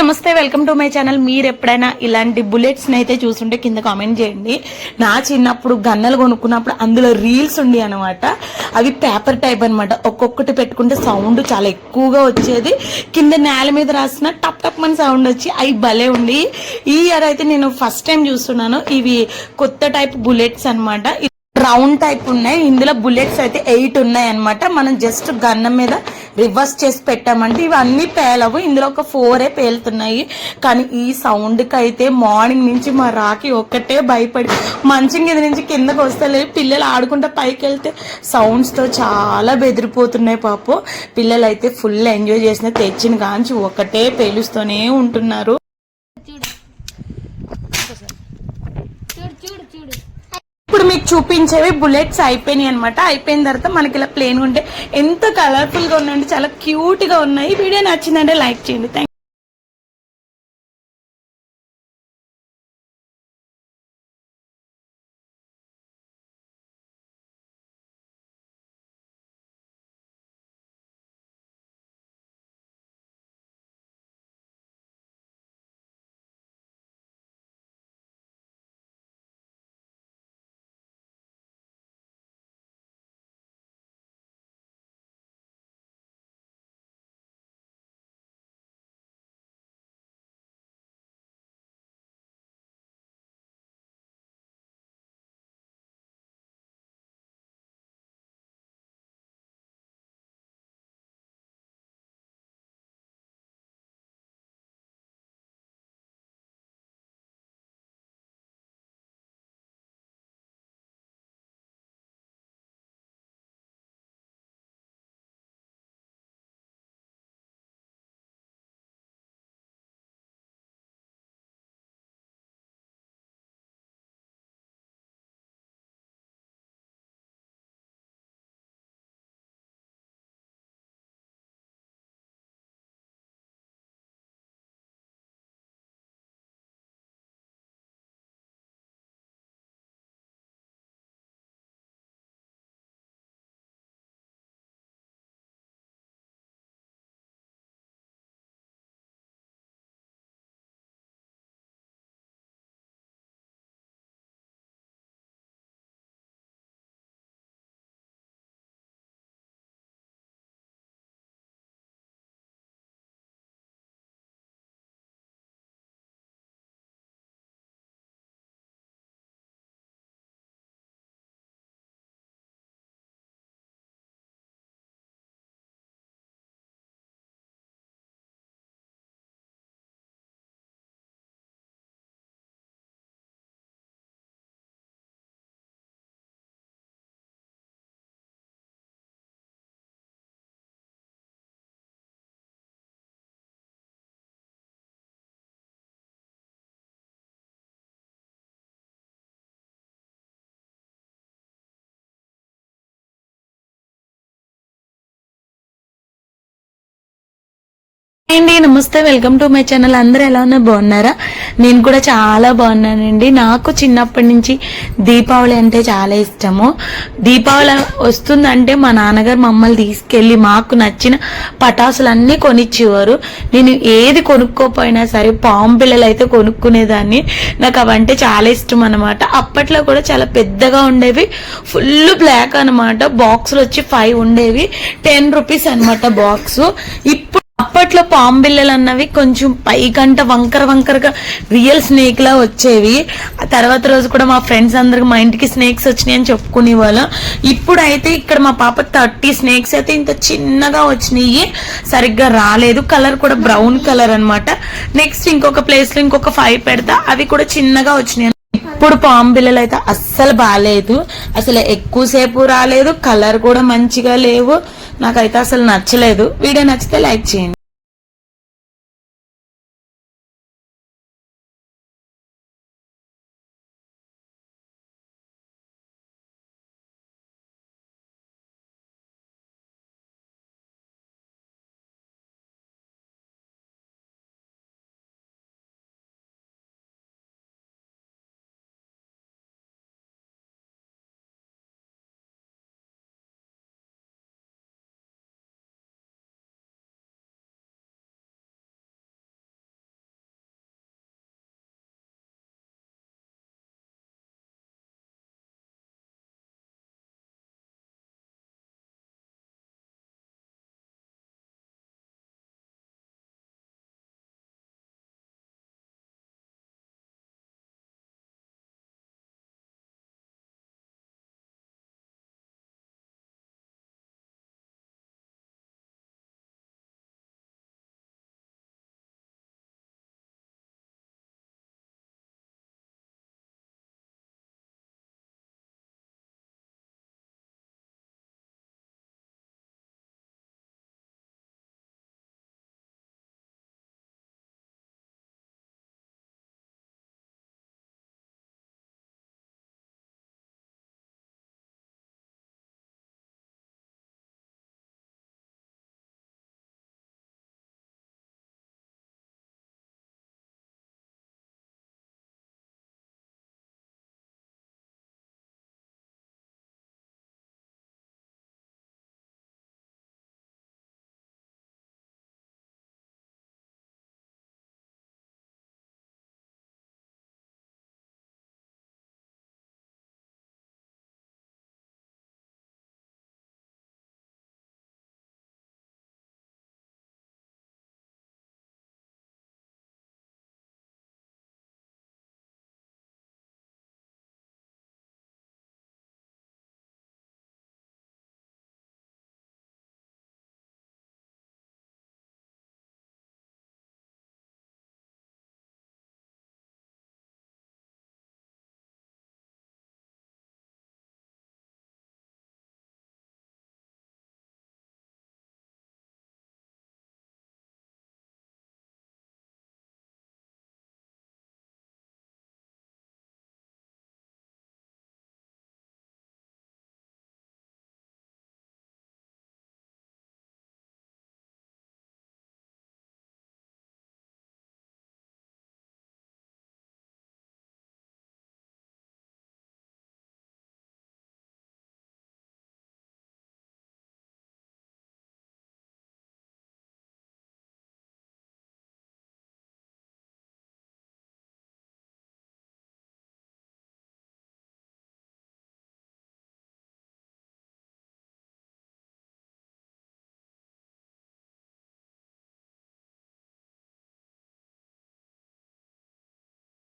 నమస్తే welcome to my channel. మీరు ఎప్పుడైనా ఇలాంటి బుల్లెట్స్ అయితే చూసుంటే కింద కామెంట్ చేయండి. నా చిన్నప్పుడు గన్నలు కొనుక్కున్నప్పుడు అందులో రీల్స్ ఉండి అనమాట అవి పేపర్ టైప్ అన్నమాట. ఒక్కొక్కటి పెట్టుకుంటే సౌండ్ చాలా ఎక్కువగా వచ్చేది. కింద నేల మీద రాసిన టప్ టప్ అని సౌండ్ వచ్చి అవి భలే ఉండి. ఈ ఇయర్ అయితే నేను ఫస్ట్ టైం చూస్తున్నాను. ఇవి కొత్త టైప్ బుల్లెట్స్ అన్నమాట. రౌండ్ టైప్ ఉన్నాయి. ఇందులో బుల్లెట్స్ అయితే ఎయిట్ ఉన్నాయి అన్నమాట. మనం జస్ట్ గన్నం మీద రివర్స్ చేసి పెట్టామంటే ఇవన్నీ పేలవు. ఇందులో ఒక ఫోరే పేలుతున్నాయి. కానీ ఈ సౌండ్కి అయితే మార్నింగ్ నుంచి మా రాకి ఒక్కటే భయపడి మంచం కింద నుంచి కిందకు వస్తలేదు పిల్లలు ఆడుకుంటే పైకి వెళ్తే సౌండ్స్తో చాలా బెదిరిపోతున్నాయి పాపం. పిల్లలు అయితే ఫుల్ ఎంజాయ్ చేసిన తెచ్చిన కాంచి ఒకటే పేలుస్తూనే ఉంటున్నారు చూడు చూడు చూడు ఇప్పుడు మీకు చూపించేవి బుల్లెట్స్ అయిపోయినాయి అనమాట అయిపోయిన తర్వాత మనకి ఇలా ప్లేన్ ఉంటే ఎంత కలర్ఫుల్గా ఉన్నాయంటే చాలా క్యూట్గా ఉన్నాయి. వీడియో నచ్చిందంటే లైక్ చేయండి. థ్యాంక్ నమస్తే వెల్కమ్ టు మై ఛానల్. అందరూ ఎలా ఉన్నా బాగున్నారా? నేను కూడా చాలా బాగున్నానండి. నాకు చిన్నప్పటి నుంచి దీపావళి అంటే చాలా ఇష్టము. దీపావళి వస్తుందంటే మా నాన్నగారు మమ్మల్ని తీసుకెళ్ళి మాకు నచ్చిన పటాసులన్నీ కొనిచ్చేవారు. నేను ఏది కొనుక్కోపోయినా సరే పాము పిల్లలు అయితే కొనుక్కునేదాన్ని. నాకు అవంటే చాలా ఇష్టం అనమాట అప్పట్లో కూడా చాలా పెద్దగా ఉండేవి. ఫుల్ బ్లాక్ అనమాట బాక్సులు వచ్చి ఫైవ్ ఉండేవి. టెన్ రూపీస్ అనమాట బాక్స్. ఇప్పుడు అప్పట్లో పాంబిల్లలు అన్నవి కొంచెం పైకంట వంకర వంకరగా రియల్ స్నేక్ లా వచ్చేవి. ఆ తర్వాత రోజు కూడా మా ఫ్రెండ్స్ అందరికి మా ఇంటికి స్నేక్స్ వచ్చినాయి అని చెప్పుకునే వాళ్ళం ఇప్పుడు అయితే ఇక్కడ మా పాప థర్టీ స్నేక్స్ అయితే ఇంత చిన్నగా వచ్చినాయి. సరిగ్గా రాలేదు. కలర్ కూడా బ్రౌన్ కలర్ అన్నమాట. నెక్స్ట్ ఇంకొక ప్లేస్లో ఇంకొక ఫైవ్ పెడతా. అవి కూడా చిన్నగా వచ్చినాయి. ఇప్పుడు పాము పిల్లలు అయితే అస్సలు బాగాలేదు అసలు ఎక్కువసేపు రాలేదు. కలర్ కూడా మంచిగా లేవు. నాకైతే అసలు నచ్చలేదు. వీడియో నచ్చితే లైక్ చేయండి.